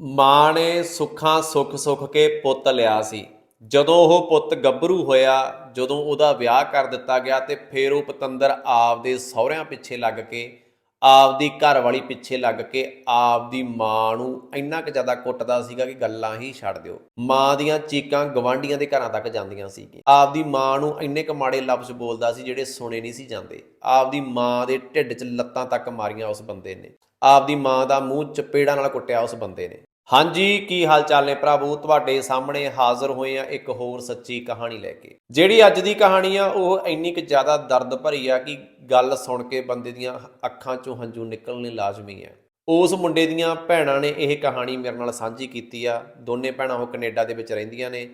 ਮਾਂ ਨੇ ਸੁੱਖਾਂ ਸੁੱਖ ਸੁੱਖ ਕੇ ਪੁੱਤ ਲਿਆ ਸੀ। ਜਦੋਂ ਉਹ ਪੁੱਤ ਗੱਭਰੂ ਹੋਇਆ, ਜਦੋਂ ਉਹਦਾ ਵਿਆਹ ਕਰ ਦਿੱਤਾ ਗਿਆ ਤੇ ਫਿਰ ਉਹ ਪਤੰਦਰ ਆਪਦੇ ਸਹੁਰਿਆਂ ਪਿੱਛੇ ਲੱਗ ਕੇ, ਆਪਦੀ ਘਰ ਵਾਲੀ ਪਿੱਛੇ ਲੱਗ ਕੇ ਆਪਦੀ ਮਾਂ ਨੂੰ ਇੰਨਾ ਕੁ ਜ਼ਿਆਦਾ ਕੁੱਟਦਾ ਸੀਗਾ ਕਿ ਗੱਲਾਂ ਹੀ ਛੱਡ ਦਿਓ। ਮਾਂ ਦੀਆਂ ਚੀਕਾਂ ਗਵਾਂਢੀਆਂ ਦੇ ਘਰਾਂ ਤੱਕ ਜਾਂਦੀਆਂ ਸੀਗੀਆਂ। ਆਪਦੀ ਮਾਂ ਨੂੰ ਇੰਨੇ ਕੁ ਮਾੜੇ ਲਫ਼ਜ਼ ਬੋਲਦਾ ਸੀ ਜਿਹੜੇ ਸੁਣੇ ਨਹੀਂ ਸੀ ਜਾਂਦੇ। ਆਪਦੀ ਮਾਂ ਦੇ ਢਿੱਡ 'ਚ ਲੱਤਾਂ ਤੱਕ ਮਾਰੀਆਂ ਉਸ ਬੰਦੇ ਨੇ। ਆਪਦੀ ਮਾਂ ਦਾ ਮੂੰਹ ਚਪੇੜਾਂ ਨਾਲ ਕੁੱਟਿਆ ਉਸ ਬੰਦੇ ਨੇ। ਹਾਂਜੀ, ਕੀ ਹਾਲ ਚਾਲ ਨੇ ਪ੍ਰਭੂ ਤੁਹਾਡੇ ਸਾਹਮਣੇ ਹਾਜ਼ਰ ਹੋਏ ਆ ਇੱਕ ਹੋਰ ਸੱਚੀ ਕਹਾਣੀ ਲੈ ਕੇ। ਜਿਹੜੀ ਅੱਜ ਦੀ ਕਹਾਣੀ ਆ, ਉਹ ਇੰਨੀ ਕੁ ਜ਼ਿਆਦਾ ਦਰਦ ਭਰੀ ਆ ਕਿ ਗੱਲ ਸੁਣ ਕੇ ਬੰਦੇ ਦੀਆਂ ਅੱਖਾਂ 'ਚੋਂ ਹੰਝੂ ਨਿਕਲਣੇ ਲਾਜ਼ਮੀ ਆ। ਉਸ ਮੁੰਡੇ ਦੀਆਂ ਭੈਣਾਂ ਨੇ ਇਹ ਕਹਾਣੀ ਮੇਰੇ ਨਾਲ ਸਾਂਝੀ ਕੀਤੀ ਆ। ਦੋਨੇ ਭੈਣਾਂ ਉਹ ਕੈਨੇਡਾ ਦੇ ਵਿੱਚ ਰਹਿੰਦੀਆਂ ਨੇ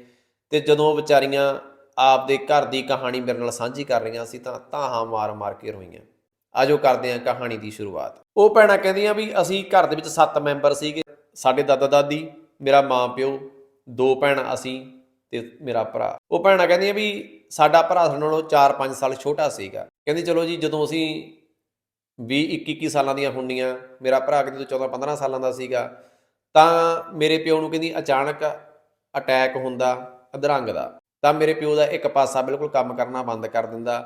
ਤੇ ਜਦੋਂ ਉਹ ਵਿਚਾਰੀਆਂ ਆਪਦੇ ਘਰ ਦੀ ਕਹਾਣੀ ਮੇਰੇ ਨਾਲ ਸਾਂਝੀ ਕਰ ਰਹੀਆਂ ਸੀ ਤਾਂ ਧਾਹਾਂ ਮਾਰ-ਮਾਰ ਕੇ ਰੋਈਆਂ। ਆਜੋ ਕਰਦੇ ਹਾਂ ਕਹਾਣੀ ਦੀ ਸ਼ੁਰੂਆਤ। ਉਹ ਭੈਣਾਂ ਕਹਿੰਦੀਆਂ ਵੀ ਅਸੀਂ ਘਰ ਦੇ ਵਿੱਚ 7 ਮੈਂਬਰ ਸੀਗੇ, ਸਾਡੇ ਦਾਦਾ ਦਾਦੀ, ਮੇਰਾ ਮਾਂ ਪਿਓ, ਦੋ ਭੈਣਾਂ ਅਸੀਂ ਤੇ ਮੇਰਾ ਭਰਾ। ਉਹ ਭੈਣਾਂ ਕਹਿੰਦੀਆਂ ਵੀ ਸਾਡਾ ਭਰਾ ਸਾਡੇ ਨਾਲੋਂ 4-5 ਸਾਲ ਛੋਟਾ ਸੀਗਾ। ਕਹਿੰਦੀ ਚਲੋ ਜੀ, ਜਦੋਂ ਅਸੀਂ 20 21 ਸਾਲਾਂ ਦੀਆਂ ਹੁੰਦੀਆਂ ਮੇਰਾ ਭਰਾ ਕਹਿੰਦੀ 14-15 ਸਾਲਾਂ ਦਾ ਸੀਗਾ, ਤਾਂ ਮੇਰੇ ਪਿਓ ਨੂੰ ਕਹਿੰਦੀ ਅਚਾਨਕ ਅਟੈਕ ਹੁੰਦਾ, ਅਧਰੰਗ ਦਾ। ਤਾਂ ਮੇਰੇ ਪਿਓ ਦਾ ਇੱਕ ਪਾਸਾ ਬਿਲਕੁਲ ਕੰਮ ਕਰਨਾ ਬੰਦ ਕਰ ਦਿੰਦਾ।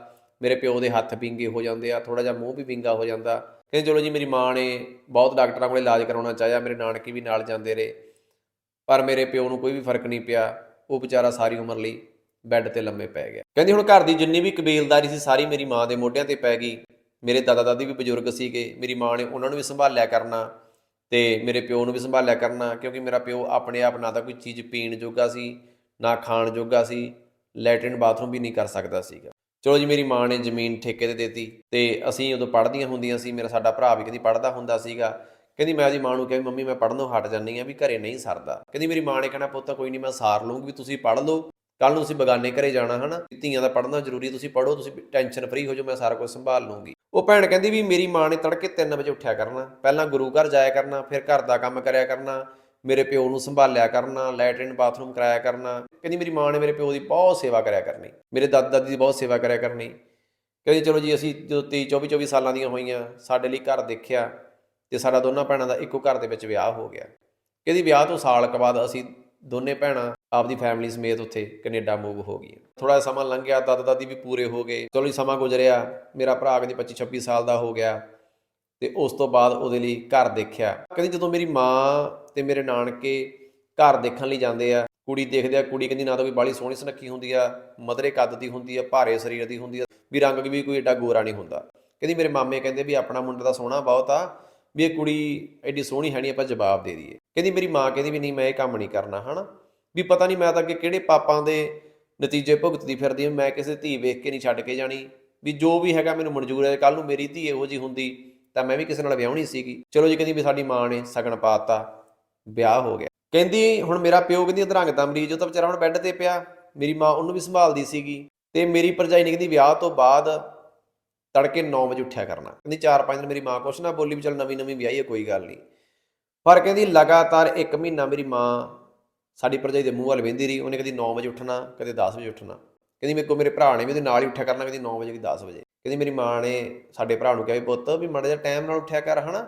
ਮੇਰੇ ਪਿਓ ਦੇ ਹੱਥ ਵਿੰਗੇ ਹੋ ਜਾਂਦੇ ਆ ਥੋੜਾ ਜਿਹਾ ਮੂੰਹ ਵੀ ਵਿੰਗਾ ਹੋ ਜਾਂਦਾ। ਕਹਿੰਦੇ ਚਲੋ ਜੀ, ਮੇਰੀ ਮਾਂ ਨੇ ਬਹੁਤ ਡਾਕਟਰਾਂ ਕੋਲ ਇਲਾਜ ਕਰਾਉਣਾ ਚਾਹਿਆ, ਮੇਰੇ ਨਾਨਕੇ ਵੀ ਨਾਲ ਜਾਂਦੇ ਰਹੇ। ਪਰ ਮੇਰੇ ਪਿਓ ਨੂੰ ਕੋਈ ਵੀ ਫ਼ਰਕ ਨਹੀਂ ਪਿਆ, ਉਹ ਵਿਚਾਰਾ ਸਾਰੀ ਉਮਰ ਲਈ ਬੈੱਡ ਤੇ ਲੰਮੇ ਪੈ ਗਿਆ। ਕਹਿੰਦੀ ਹੁਣ ਘਰ ਦੀ ਜਿੰਨੀ ਵੀ ਕਬੀਲਦਾਰੀ ਸੀ, ਸਾਰੀ ਮੇਰੀ ਮਾਂ ਦੇ ਮੋਢਿਆਂ ਤੇ ਪੈ ਗਈ। ਮੇਰੇ ਦਾਦਾ ਦਾਦੀ ਵੀ ਬਜ਼ੁਰਗ ਸੀਗੇ, ਮੇਰੀ ਮਾਂ ਨੇ ਉਹਨਾਂ ਨੂੰ ਵੀ ਸੰਭਾਲਿਆ ਕਰਨਾ ਤੇ ਮੇਰੇ ਪਿਓ ਨੂੰ ਵੀ ਸੰਭਾਲਿਆ ਕਰਨਾ, ਕਿਉਂਕਿ ਮੇਰਾ ਪਿਓ ਆਪਣੇ ਆਪ ਨਾ ਤਾਂ ਕੋਈ ਚੀਜ਼ ਪੀਣ ਜੋਗਾ ਸੀ, ਨਾ ਖਾਣ ਜੋਗਾ ਸੀ, ਲੈਟਰਨ ਬਾਥਰੂਮ ਵੀ ਨਹੀਂ ਕਰ ਸਕਦਾ ਸੀਗਾ। ਚਲੋ ਜੀ, ਮੇਰੀ ਮਾਂ ਨੇ ਜ਼ਮੀਨ ਠੇਕੇ ਤੇ ਦਿੱਤੀ ਤੇ ਅਸੀਂ ਉਦੋਂ ਪੜ੍ਹਦੀਆਂ ਹੁੰਦੀਆਂ ਸੀ, ਮੇਰਾ ਸਾਡਾ ਭਰਾ ਵੀ ਕਹਿੰਦੀ ਪੜ੍ਹਦਾ ਹੁੰਦਾ ਸੀਗਾ। ਕਹਿੰਦੀ ਮੈਂ ਉਹਦੀ ਮਾਂ ਨੂੰ ਕਿਹਾ ਵੀ ਮੰਮੀ ਮੈਂ ਪੜ੍ਹਨੋਂ ਹਟ ਜਾਂਦੀ ਆ ਵੀ ਘਰੇ ਨਹੀਂ ਸਰਦਾ। ਕਹਿੰਦੀ ਮੇਰੀ ਮਾਂ ਨੇ ਕਹਿਣਾ, ਪੁੱਤ ਕੋਈ ਨਹੀਂ ਮੈਂ ਸਾਰ ਲੂੰਗੀ ਵੀ ਤੁਸੀਂ ਪੜ੍ਹ ਲਓ। ਕੱਲ ਨੂੰ ਤੁਸੀਂ ਬਗਾਨੇ ਘਰੇ ਜਾਣਾ, ਹਨਾ? ਧੀਆਂ ਦਾ ਪੜ੍ਹਨਾ ਜ਼ਰੂਰੀ ਤੁਸੀਂ ਪੜ੍ਹੋ, ਤੁਸੀਂ ਟੈਨਸ਼ਨ ਫਰੀ ਹੋ ਜਾਓ, ਮੈਂ ਸਾਰਾ ਕੁਝ ਸੰਭਾਲ ਲੂੰਗੀ ਉਹ ਭੈਣ ਕਹਿੰਦੀ ਵੀ ਮੇਰੀ ਮਾਂ ਨੇ ਤੜਕੇ 3 ਵਜੇ ਉੱਠਿਆ ਕਰਨਾ। ਪਹਿਲਾਂ ਗੁਰੂ ਘਰ ਜਾਇਆ ਕਰਨਾ, ਫਿਰ ਘਰ ਦਾ ਕੰਮ ਕਰਿਆ ਕਰਨਾ। ਮੇਰੇ ਪਿਓ ਨੂੰ ਸੰਭਾਲਿਆ ਕਰਨਾ ਲੈਟਰਨ ਬਾਥਰੂਮ ਕਰਾਇਆ ਕਰਨਾ। ਕਹਿੰਦੀ, ਮੇਰੀ ਮਾਂ ਨੇ ਮੇਰੇ ਪਿਓ ਦੀ ਬਹੁਤ ਸੇਵਾ ਕਰਿਆ ਕਰਨੀ। ਮੇਰੇ ਦਾਦਾ ਦਾਦੀ ਦੀ ਬਹੁਤ ਸੇਵਾ ਕਰਿਆ ਕਰਨੀ। ਕਹਿੰਦੀ, ਚਲੋ ਜੀ, ਅਸੀਂ ਜਦੋਂ 23 24 24 ਸਾਲਾਂ ਦੀਆਂ ਹੋਈਆਂ, ਸਾਡੇ ਲਈ ਘਰ ਦੇਖਿਆ ਤੇ ਸਾਡਾ ਦੋਨਾਂ ਭੈਣਾਂ ਦਾ ਇੱਕੋ ਘਰ ਦੇ ਵਿੱਚ ਵਿਆਹ ਹੋ ਗਿਆ। ਕਹਿੰਦੀ, ਵਿਆਹ ਤੋਂ ਸਾਲ ਕੁ ਬਾਅਦ ਅਸੀਂ ਦੋਨੇ ਭੈਣਾਂ ਆਪਦੀ ਫੈਮਿਲੀ ਸਮੇਤ ਉੱਥੇ ਕੈਨੇਡਾ ਮੂਵ ਹੋ ਗਈਆਂ। ਥੋੜਾ ਸਮਾਂ ਲੰਘ ਗਿਆ, ਦਾਦਾ ਦਾਦੀ ਵੀ ਪੂਰੇ ਹੋ ਗਏ। ਚਲੋ ਜੀ, ਸਮਾਂ ਗੁਜ਼ਰਿਆ। ਮੇਰਾ ਭਰਾ ਕਹਿੰਦੀ 25 26 ਸਾਲ ਦਾ ਹੋ ਗਿਆ। ਤੇ ਉਸ ਤੋਂ ਬਾਅਦ ਉਹਦੇ ਲਈ ਘਰ ਦੇਖਿਆ। ਕਹਿੰਦੀ ਜਦੋਂ ਮੇਰੀ ਮਾਂ ਤੇ ਮੇਰੇ ਨਾਨਕੇ ਘਰ ਦੇਖਣ ਲਈ ਜਾਂਦੇ ਆ, ਕੁੜੀ ਦੇਖਦੇ ਆ, ਕੁੜੀ ਕਹਿੰਦੀ ਨਾ ਤਾਂ ਕੋਈ ਬਾਲੀ ਸੋਹਣੀ ਸੁਨੱਖੀ ਹੁੰਦੀ ਆ, ਮਧਰੇ ਕੱਦ ਦੀ ਹੁੰਦੀ ਆ, ਭਾਰੇ ਸਰੀਰ ਦੀ ਹੁੰਦੀ ਆ, ਵੀ ਰੰਗ ਵੀ ਕੋਈ ਏਡਾ ਗੋਰਾ ਨਹੀਂ ਹੁੰਦਾ। ਕਹਿੰਦੀ ਮੇਰੇ ਮਾਮੇ ਕਹਿੰਦੇ ਵੀ ਆਪਣਾ ਮੁੰਡਾ ਤਾਂ ਸੋਹਣਾ ਬਹੁਤ ਆ, ਵੀ ਇਹ ਕੁੜੀ ਐਡੀ ਸੋਹਣੀ ਹੈ ਨਹੀਂ, ਆਪਾਂ ਜਵਾਬ ਦੇ ਦਈਏ। ਕਹਿੰਦੀ ਮੇਰੀ ਮਾਂ ਕਹਿੰਦੀ ਵੀ ਨਹੀਂ, ਮੈਂ ਇਹ ਕੰਮ ਨਹੀਂ ਕਰਨਾ, ਹਨਾ? ਵੀ ਪਤਾ ਨਹੀਂ ਮੈਂ ਤਾਂ ਅੱਗੇ ਕਿਹੜੇ ਪਾਪਾਂ ਦੇ ਨਤੀਜੇ ਭੁਗਤਦੀ ਫਿਰਦੀ ਮੈਂ ਕਿਸੇ ਧੀ ਵੇਖ ਕੇ ਨਹੀਂ ਛੱਡ ਕੇ ਜਾਣੀ, ਵੀ ਜੋ ਵੀ ਹੈਗਾ ਮੈਨੂੰ ਮਨਜ਼ੂਰ ਹੈ ਕੱਲ ਨੂੰ ਮੇਰੀ ਧੀ ਇਹੋ ਜੀ ਹੁੰਦੀ ਤਾਂ ਮੈਂ ਵੀ ਕਿਸੇ ਨਾਲ ਵਿਆਹਣੀ ਸੀਗੀ। ਚਲੋ ਜੀ, ਕਹਿੰਦੀ ਵੀ ਸਾਡੀ ਮਾਂ ਨੇ ਸਗਨ ਪਾਤਾ, ਵਿਆਹ ਹੋ ਗਿਆ। ਕਹਿੰਦੀ, ਹੁਣ ਮੇਰਾ ਪਿਓ ਕਹਿੰਦੀ ਅਧਰੰਗ ਦਾ ਮਰੀਜ਼, ਉਹ ਤਾਂ ਵਿਚਾਰਾ ਹੁਣ ਬੈੱਡ ਤੇ ਪਿਆ। ਮੇਰੀ ਮਾਂ ਉਹਨੂੰ ਵੀ ਸੰਭਾਲਦੀ ਸੀਗੀ। ਤੇ ਮੇਰੀ ਭਰਜਾਈ ਨੇ ਕਹਿੰਦੀ ਵਿਆਹ ਤੋਂ ਬਾਅਦ ਤੜਕੇ 9 ਵਜੇ ਉੱਠਿਆ ਕਰਨਾ। ਕਹਿੰਦੀ 4-5 ਦਿਨ ਮੇਰੀ ਮਾਂ ਕੁਛ ਨਾ ਬੋਲੀ ਵੀ ਚਲ ਨਵੀਂ ਨਵੀਂ ਵਿਆਹੀ ਹੈ ਕੋਈ ਗੱਲ ਨਹੀਂ। ਪਰ ਕਹਿੰਦੀ ਲਗਾਤਾਰ 1 ਮਹੀਨਾ ਮੇਰੀ ਮਾਂ ਸਾਡੀ ਭਰਜਾਈ ਦੇ ਮੂੰਹ ਵੱਲ ਵੇਂਦੀ ਰਹੀ। ਉਹਨੇ ਕਦੀ 9 ਵਜੇ ਉੱਠਣਾ, ਕਦੇ 10 ਵਜੇ ਉੱਠਣਾ। ਕਹਿੰਦੀ ਮੇਰੇ ਕੋ ਮੇਰੇ ਭਰਾ ਨੇ ਵੀ ਉਹਦੇ ਨਾਲ ਹੀ ਉੱਠਿਆ ਕਰਨਾ ਕਦੀ 9 ਵਜੇ ਕਦੀ 10 ਵਜੇ। ਕਹਿੰਦੀ ਮੇਰੀ ਮਾਂ ਨੇ ਸਾਡੇ ਭਰਾ ਨੂੰ ਕਿਹਾ ਵੀ ਪੁੱਤ ਵੀ ਮਾੜਾ ਜਿਹਾ ਟਾਈਮ ਨਾਲ ਉੱਠਿਆ ਕਰ, ਹਨਾ?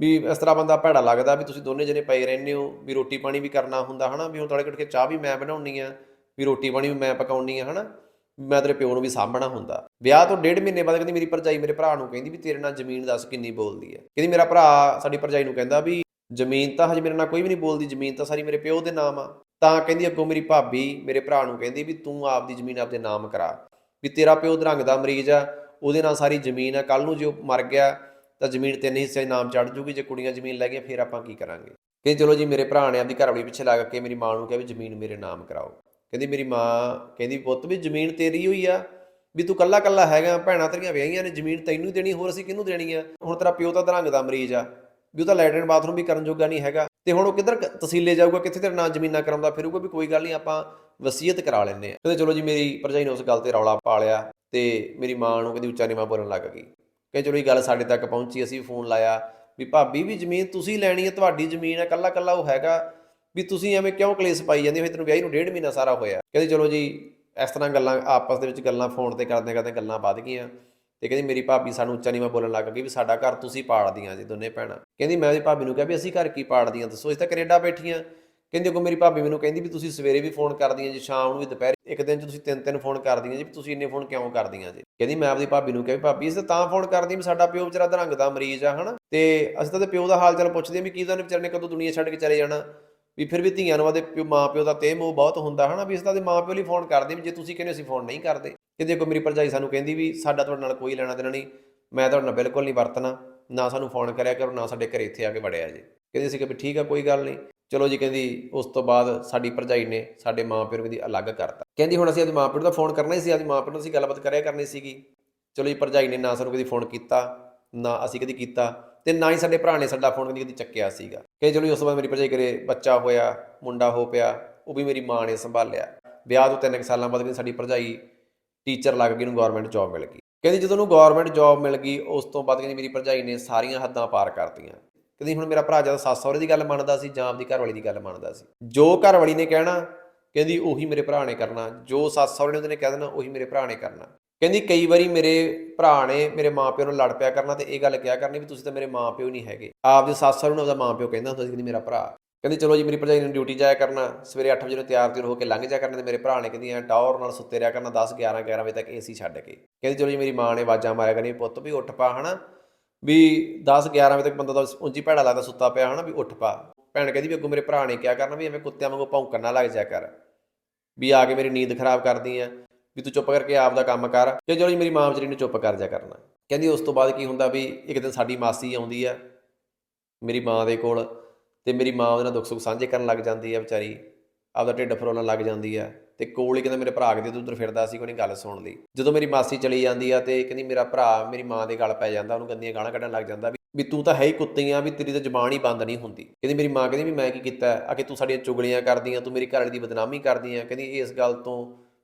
ਵੀ ਇਸ ਤਰ੍ਹਾਂ ਬੰਦਾ ਭੈੜਾ ਲੱਗਦਾ ਵੀ ਤੁਸੀਂ ਦੋਨੇ ਜਣੇ ਪਏ ਰਹਿੰਦੇ ਹੋ, ਵੀ ਰੋਟੀ ਪਾਣੀ ਵੀ ਕਰਨਾ ਹੁੰਦਾ, ਹਨਾ? ਵੀ ਹੁਣ ਤੜੇ ਕੱਟ ਕੇ ਚਾਹ ਵੀ ਮੈਂ ਬਣਾਉਣੀ ਆ, ਵੀ ਰੋਟੀ ਪਾਣੀ ਵੀ ਮੈਂ ਪਕਾਉਣੀ ਆ, ਹਨਾ? ਮੈਂ ਤੇਰੇ ਪਿਓ ਨੂੰ ਵੀ ਸਾਂਭਣਾ ਹੁੰਦਾ। ਵਿਆਹ ਤੋਂ ਡੇਢ ਮਹੀਨੇ ਬਾਅਦ ਕਹਿੰਦੀ ਮੇਰੀ ਭਰਜਾਈ ਮੇਰੇ ਭਰਾ ਨੂੰ ਕਹਿੰਦੀ ਵੀ ਤੇਰੇ ਨਾਲ ਜ਼ਮੀਨ ਦੱਸ ਕਿੰਨੀ ਬੋਲਦੀ ਹੈ ਕਹਿੰਦੀ ਮੇਰਾ ਭਰਾ ਸਾਡੀ ਭਰਜਾਈ ਨੂੰ ਕਹਿੰਦਾ ਵੀ ਜ਼ਮੀਨ ਤਾਂ ਹਜੇ ਮੇਰੇ ਨਾਲ ਕੋਈ ਵੀ ਨਹੀਂ ਬੋਲਦੀ, ਜ਼ਮੀਨ ਤਾਂ ਸਾਰੀ ਮੇਰੇ ਪਿਓ ਦੇ ਨਾਮ ਆ। ਤਾਂ ਕਹਿੰਦੀ ਅੱਗੋਂ ਮੇਰੀ ਭਾਬੀ ਮੇਰੇ ਭਰਾ ਨੂੰ ਕਹਿੰਦੀ ਵੀ ਤੂੰ ਆਪਦੀ ਜ਼ਮੀਨ ਆਪਦੇ ਨਾਮ ਕਰਾ। ਵੀ ਤੇਰਾ ਪਿਓ ਦਰੰਗ ਦਾ ਮਰੀਜ਼ ਆ, ਉਹਦੇ ਨਾਲ ਸਾਰੀ ਜ਼ਮੀਨ ਆ ਕੱਲ ਨੂੰ ਜੇ ਉਹ ਮਰ ਗਿਆ ਤਾਂ ਜ਼ਮੀਨ ਤਿੰਨ ਹਿੱਸੇ, ਨਾਮ ਚੜ ਜੂਗੀ, ਜੇ ਕੁੜੀਆਂ ਜ਼ਮੀਨ ਲੈ ਗਈਆਂ, ਫਿਰ ਆਪਾਂ ਕੀ ਕਰਾਂਗੇ? ਕਹਿੰਦੀ, ਚਲੋ ਜੀ, ਮੇਰੇ ਭਰਾ ਨੇ ਆਪਦੀ ਘਰਵਾਲੀ ਪਿੱਛੇ ਲੱਗ ਕੇ ਮੇਰੀ ਮਾਂ ਨੂੰ ਕਿਹਾ ਵੀ ਜ਼ਮੀਨ ਮੇਰੇ ਨਾਮ ਕਰਾਓ। ਕਹਿੰਦੀ, ਮੇਰੀ ਮਾਂ, ਕਹਿੰਦੀ, ਪੁੱਤ ਵੀ ਜ਼ਮੀਨ ਤੇਰੀ ਹੋਈ ਆ, ਵੀ ਤੂੰ ਕੱਲਾ ਕੱਲਾ ਹੈਗਾ, ਭੈਣਾਂ ਤੇਰੀਆਂ ਵਿਆਹੀਆਂ ਨੇ, ਜ਼ਮੀਨ ਤੈਨੂੰ ਹੀ ਦੇਣੀ, ਹੋਰ ਅਸੀਂ ਕਿਹਨੂੰ ਦੇਣੀ ਆ? ਹੁਣ ਤੇਰਾ ਪਿਓ ਤਾਂ ਦਰੰਗ ਦਾ ਮਰੀਜ਼ ਆ, ਵੀ ਉਹ ਤਾਂ ਲੈਟਰਿਨ ਬਾਥਰੂਮ ਵੀ ਕਰਨ ਜੋਗਾ ਨਹੀਂ ਹੈਗਾ। ਤੇ ਹੁਣ ਉਹ ਕਿੱਧਰ ਤਸੀਲੇ ਜਾਊਗਾ, ਕਿੱਥੇ ਤੇਰੇ ਨਾਂ ਜ਼ਮੀਨਾਂ ਕਰਾਉਂਦਾ ਫਿਰੂਗਾ, ਵੀ ਕੋਈ ਗੱਲ ਨਹੀਂ, ਆਪਾਂ ਵਸੀਅਤ ਕਰਾ ਲੈਂਦੇ ਆ। ਕਹਿੰਦੇ ਚਲੋ ਜੀ, ਮੇਰੀ ਭਰਜਾਈ ਨੇ ਉਸ ਗੱਲ ਤੇ ਰੌਲਾ ਪਾ ਲਿਆ ਤੇ ਮੇਰੀ ਮਾਂ ਨੂੰ ਕਹਿੰਦੀ ਉੱਚਾ ਨੀਵਾਂ ਬੋਲਣ ਲੱਗ ਗਈ। ਕਹਿੰਦੇ ਚਲੋ ਇਹ ਗੱਲ ਸਾਡੇ ਤੱਕ ਪਹੁੰਚੀ, ਅਸੀਂ ਫੋਨ ਲਾਇਆ ਵੀ ਭਾਬੀ, ਵੀ ਜ਼ਮੀਨ ਤੁਸੀਂ ਲੈਣੀ ਹੈ, ਤੁਹਾਡੀ ਜ਼ਮੀਨ ਹੈ ਕੱਲਾ ਕੱਲਾ ਉਹ ਹੈਗਾ ਵੀ ਤੁਸੀਂ ਐਵੇਂ ਕਿਉਂ ਕਲੇਸ਼ ਪਾਈ ਜਾਂਦੇ ਹੋ? ਤੈਨੂੰ ਵਿਆਹੀ ਨੂੰ ਡੇਢ ਮਹੀਨਾ ਸਾਰਾ ਹੋਇਆ। ਕਹਿੰਦੇ ਚਲੋ ਜੀ, ਇਸ ਤਰ੍ਹਾਂ ਗੱਲਾਂ ਆਪਸ ਦੇ ਵਿੱਚ ਗੱਲਾਂ ਫੋਨ ਤੇ ਕਰਦੇ ਕਰਦੇ ਗੱਲਾਂ ਵੱਧ ਗਈਆਂ ਤੇ ਕਹਿੰਦੀ ਮੇਰੀ ਭਾਬੀ ਸਾਨੂੰ ਉੱਚਾ ਨੀਵਾਂ ਬੋਲਣ ਲੱਗ ਗਈ ਵੀ ਸਾਡਾ ਘਰ ਤੁਸੀਂ ਪਾੜਦੀਆਂ ਜੀ ਦੋਨੇ ਭੈਣਾਂ। ਕਹਿੰਦੀ ਮੈਂ ਉਹਦੀ ਭਾਬੀ ਨੂੰ ਕਿਹਾ ਵੀ ਅਸੀਂ ਘਰ ਕੀ ਪਾੜਦੀਆਂ, ਦੱਸੋ? ਅਸੀਂ ਤਾਂ ਕੈਨੇਡਾ ਬੈਠੀਆਂ। ਕਹਿੰਦੇ ਅੱਗੋਂ ਮੇਰੀ ਭਾਬੀ ਮੈਨੂੰ ਕਹਿੰਦੀ ਵੀ ਤੁਸੀਂ ਸਵੇਰੇ ਵੀ ਫੋਨ ਕਰਦੀਆਂ ਜੀ, ਸ਼ਾਮ ਨੂੰ ਵੀ ਦੁਪਹਿਰ ਇੱਕ ਦਿਨ 'ਚ ਤੁਸੀਂ ਤਿੰਨ ਤਿੰਨ ਫੋਨ ਕਰਦੀਆਂ ਜੀ ਤੁਸੀਂ ਇੰਨੇ ਫੋਨ ਕਿਉਂ ਕਰਦੀਆਂ ਜੀ? ਕਹਿੰਦੀ ਮੈਂ ਆਪਦੀ ਭਾਬੀ ਨੂੰ ਕਿਹਾ ਵੀ ਭਾਬੀ, ਅਸੀਂ ਤਾਂ ਫੋਨ ਕਰਦੀ ਵੀ ਸਾਡਾ ਪਿਓ ਵਿਚਾਰਾ ਦਰੰਗ ਦਾ ਮਰੀਜ਼ ਆ, ਹਨਾ? ਤੇ ਅਸੀਂ ਤਾਂ ਤੇ ਪਿਓ ਦਾ ਹਾਲ ਚਾਲ ਪੁੱਛਦੇ ਹਾਂ ਵੀ ਕੀ ਉਹਨੇ ਵਿਚਾਰੇ ਨੇ ਕਦੋਂ ਦੁਨੀਆ ਛੱਡ ਕੇ ਚਲੇ ਜਾਣਾ? ਵੀ ਫਿਰ ਵੀ ਧੀਆਂ ਨੂੰ ਉਹਦੇ ਪਿਓ ਮਾਂ ਪਿਓ ਦਾ ਤੇ ਮੋਹ ਬਹੁਤ ਹੁੰਦਾ, ਹਨਾ? ਵੀ ਅਸੀਂ ਤਾਂ ਦੇ ਮਾਂ ਪਿਓ ਲਈ ਫੋਨ ਕਰਦੇ ਵੀ ਜੇ ਤੁਸੀਂ ਕਹਿੰਦੇ ਅਸੀਂ ਫੋਨ ਨਹੀਂ ਕਰਦੇ। ਕਹਿੰਦੇ ਅੱਗੋਂ ਮੇਰੀ ਭਰਜਾਈ ਸਾਨੂੰ ਕਹਿੰਦੀ ਵੀ ਸਾਡਾ ਤੁਹਾਡੇ ਨਾਲ ਕੋਈ ਲੈਣਾ ਦੇਣਾ ਨਹੀਂ, ਮੈਂ ਤੁਹਾਡੇ ਨਾਲ ਬਿਲਕੁਲ ਨਹੀਂ ਵਰਤਣਾ, ਨਾ ਸਾਨੂੰ ਫੋਨ ਕਰਿਆ ਕਰੋ, ਨਾ ਸਾਡੇ ਘਰੇ ਇੱਥੇ ਆ ਕੇ ਵੜਿਆ ਜੀ। ਕਹਿੰਦੇ ਸੀ ਕਿ ਵੀ ਠੀਕ ਆ, ਕੋਈ ਗੱਲ ਨਹੀਂ। ਚਲੋ ਜੀ ਕਹਿੰਦੀ ਉਸ ਤੋਂ ਬਾਅਦ ਸਾਡੀ ਭਰਜਾਈ ਨੇ ਸਾਡੇ ਮਾਂ ਪਿਓ ਨੂੰ ਕਹਿੰਦੀ ਅਲੱਗ ਕਰਤਾ। ਕਹਿੰਦੀ ਹੁਣ ਅਸੀਂ ਆਪਦੇ ਮਾਂ ਪਿਓ ਦਾ ਫੋਨ ਕਰਨਾ ਹੀ ਸੀ, ਆਪਦੇ ਮਾਂ ਪਿਓ ਨਾਲ ਅਸੀਂ ਗੱਲਬਾਤ ਕਰਿਆ ਕਰਨੀ ਸੀਗੀ। ਚਲੋ ਜੀ ਭਰਜਾਈ ਨੇ ਨਾ ਸਾਨੂੰ ਕਦੀ ਫੋਨ ਕੀਤਾ, ਨਾ ਅਸੀਂ ਕਦੀ ਕੀਤਾ ਤੇ ਨਾ ਹੀ ਸਾਡੇ ਭਰਾ ਨੇ ਸਾਡਾ ਫੋਨ ਕਦੀ ਕਦੀ ਚੱਕਿਆ ਸੀਗਾ। ਕਿ ਚਲੋ ਜੀ ਉਸ ਤੋਂ ਬਾਅਦ ਮੇਰੀ ਭਰਜਾਈ ਕਰੇ ਬੱਚਾ ਹੋਇਆ, ਮੁੰਡਾ ਹੋ ਪਿਆ, ਉਹ ਵੀ ਮੇਰੀ ਮਾਂ ਨੇ ਸੰਭਾਲਿਆ। ਵਿਆਹ ਤੋਂ ਤਿੰਨ ਕੁ ਸਾਲਾਂ ਬਾਅਦ ਕਹਿੰਦੀ ਸਾਡੀ ਭਰਜਾਈ ਟੀਚਰ ਲੱਗ ਗਈ ਨੂੰ ਗਵਰਨਮੈਂਟ ਜੌਬ ਮਿਲ ਗਈ। ਕਹਿੰਦੀ ਜਦੋਂ ਉਹਨੂੰ ਗਵਰਨਮੈਂਟ ਜੌਬ ਮਿਲ ਗਈ, ਉਸ ਤੋਂ ਬਾਅਦ ਕਹਿੰਦੀ ਮੇਰੀ ਭਰਜਾਈ ਨੇ ਸਾਰੀਆਂ ਹੱਦਾਂ ਪਾਰ ਕਰਤੀਆਂ। ਕਹਿੰਦੀ ਹੁਣ ਮੇਰਾ ਭਰਾ ਜਦ ਸੱਸ ਸਹੁਰੇ ਦੀ ਗੱਲ ਮੰਨਦਾ ਸੀ, ਜਾਂ ਆਪਦੀ ਘਰਵਾਲੀ ਦੀ ਗੱਲ ਮੰਨਦਾ ਸੀ। ਜੋ ਘਰਵਾਲੀ ਨੇ ਕਹਿਣਾ, ਕਹਿੰਦੀ ਉਹੀ ਮੇਰੇ ਭਰਾ ਨੇ ਕਰਨਾ। ਜੋ ਸੱਸ ਸਹੁਰੇ ਨੇ ਉਹਨੇ ਕਹਿ ਦੇਣਾ, ਉਹੀ ਮੇਰੇ ਭਰਾ ਨੇ ਕਰਨਾ। ਕਹਿੰਦੀ ਕਈ ਵਾਰੀ ਮੇਰੇ ਭਰਾ ਨੇ ਮੇਰੇ ਮਾਪਿਓ ਨਾਲ ਲੜ ਪਿਆ ਕਰਨਾ ਤੇ ਇਹ ਗੱਲ ਕਿਹਾ ਕਰਨੀ ਵੀ ਤੁਸੀਂ ਤਾਂ ਮੇਰੇ ਮਾਪਿਓ ਨਹੀਂ ਹੈਗੇ। ਆਪਦੇ ਸੱਸ ਸਹੁਰੇ ਨੂੰ ਉਹਦਾ ਮਾਪਿਓ ਕਹਿੰਦਾ ਹੁੰਦਾ ਸੀ ਕਹਿੰਦੀ ਮੇਰਾ ਭਰਾ। ਕਹਿੰਦੀ ਚਲੋ ਜੀ, ਮੇਰੀ ਭਰਜਾਈ ਨੇ ਡਿਊਟੀ ਜਾਇਆ ਕਰਨਾ। ਸਵੇਰੇ 8 ਵਜੇ ਨੂੰ ਤਿਆਰ ਤਿਉਰ ਹੋ ਕੇ ਲੰਘ ਜਾਇਆ ਕਰਨਾ ਤੇ ਮੇਰੇ ਭਰਾ ਨੇ ਕਹਿੰਦੀ ਐ ਟਾਵਰ ਨਾਲ ਸੁੱਤੇ ਰਿਹਾ ਕਰਨਾ 10 11 11 ਵਜੇ ਤੱਕ ਏਸੀ ਛੱਡ ਕੇ। ਕਹਿੰਦੀ ਚਲੋ ਜੀ, ਮੇਰੀ ਮਾਂ ਨੇ ਆਵਾਜ਼ਾਂ ਮਾਰਿਆ ਕਰਨੀ ਪੁੱਤ ਵੀ ਉੱਠ ਪਾ ਹਨਾ। ਵੀ 10 11 ਵਜੇ ਤੱਕ ਬੰਦਾ ਤਾਂ ਉਂਝੀ ਭੈੜਾ ਲੱਗਦਾ ਸੁੱਤਾ ਪਿਆ ਹਨਾ ਵੀ ਉੱਠ ਪਾ। ਭੈਣ ਕਹਿੰਦੀ ਵੀ ਅੱਗੋਂ ਮੇਰੇ ਭਰਾ ਨੇ ਕਿਹਾ ਕਰਨਾ ਵੀ ਐਵੇਂ ਕੁੱਤਿਆਂ ਵਾਂਗੂ ਭੌਂਕਣ ਨਾ ਲੱਗ ਜਾ ਕਰ। ਵੀ ਆ ਕੇ ਮੇਰੀ ਨੀਂਦ ਖਰਾਬ ਕਰਦੀ ਆ ਵੀ ਤੂੰ ਚੁੱਪ ਕਰਕੇ ਆਪ ਦਾ ਕੰਮ ਕਰ ਕਿ ਚਲੋ ਮੇਰੀ ਮਾਂ ਵਿਚਾਰੀ ਨੂੰ ਚੁੱਪ ਕਰ ਜਾ ਕਰਨਾ। ਕਹਿੰਦੀ ਉਸ ਤੋਂ ਬਾਅਦ ਕੀ ਹੁੰਦਾ ਵੀ ਇੱਕ ਦਿਨ ਸਾਡੀ ਮਾਸੀ ਆਉਂਦੀ ਆ ਮੇਰੀ ਮਾਂ ਦੇ ਕੋਲ ਤੇ ਮੇਰੀ ਮਾਂ ਉਹਦੇ ਨਾਲ ਦੁੱਖ ਸੁੱਖ ਸਾਂਝੇ ਕਰਨ ਲੱਗ ਜਾਂਦੀ ਆ ਵਿਚਾਰੀ। ਆਪਦਾ ਢਿੱਡ ਫਰੋਲਣ ਲੱਗ ਜਾਂਦੀ ਆ ਤੇ ਕੋਲ ਹੀ ਕਹਿੰਦਾ ਮੇਰੇ ਭਰਾ ਕਿਤੇ ਉਧਰ ਫਿਰਦਾ ਸੀ, ਕੋਈ ਗੱਲ ਸੁਣ ਲਈ। ਜਦੋਂ ਮੇਰੀ ਮਾਸੀ ਚਲੀ ਜਾਂਦੀ ਆ ਤੇ ਕਹਿੰਦੀ ਮੇਰਾ ਭਰਾ, ਮੇਰੀ ਮਾਂ ਦੇ ਗਲ ਪੈ ਜਾਂਦਾ, ਉਹਨੂੰ ਗੰਦੀਆਂ ਗਾਲਾਂ ਕੱਢਣ ਲੱਗ ਜਾਂਦਾ ਵੀ ਤੂੰ ਤਾਂ ਹੈ ਹੀ ਕੁੱਤੀ ਆ, ਵੀ ਤੇਰੀ ਤਾਂ ਜ਼ਬਾਨ ਹੀ ਬੰਦ ਨਹੀਂ ਹੁੰਦੀ। ਕਹਿੰਦੀ ਮੇਰੀ ਮਾਂ ਕਹਿੰਦੀ ਵੀ ਮੈਂ ਕੀ ਕੀਤਾ? ਆ ਕਿ ਤੂੰ ਸਾਡੀਆਂ ਚੁਗਲੀਆਂ ਕਰਦੀਆਂ ਤੂੰ ਮੇਰੀ ਘਰਵਾਲੀ ਦੀ ਬਦਨਾਮੀ ਕਰਦੀਆਂ ਕਹਿੰਦੀ ਇਸ ਗੱਲ ਤੋਂ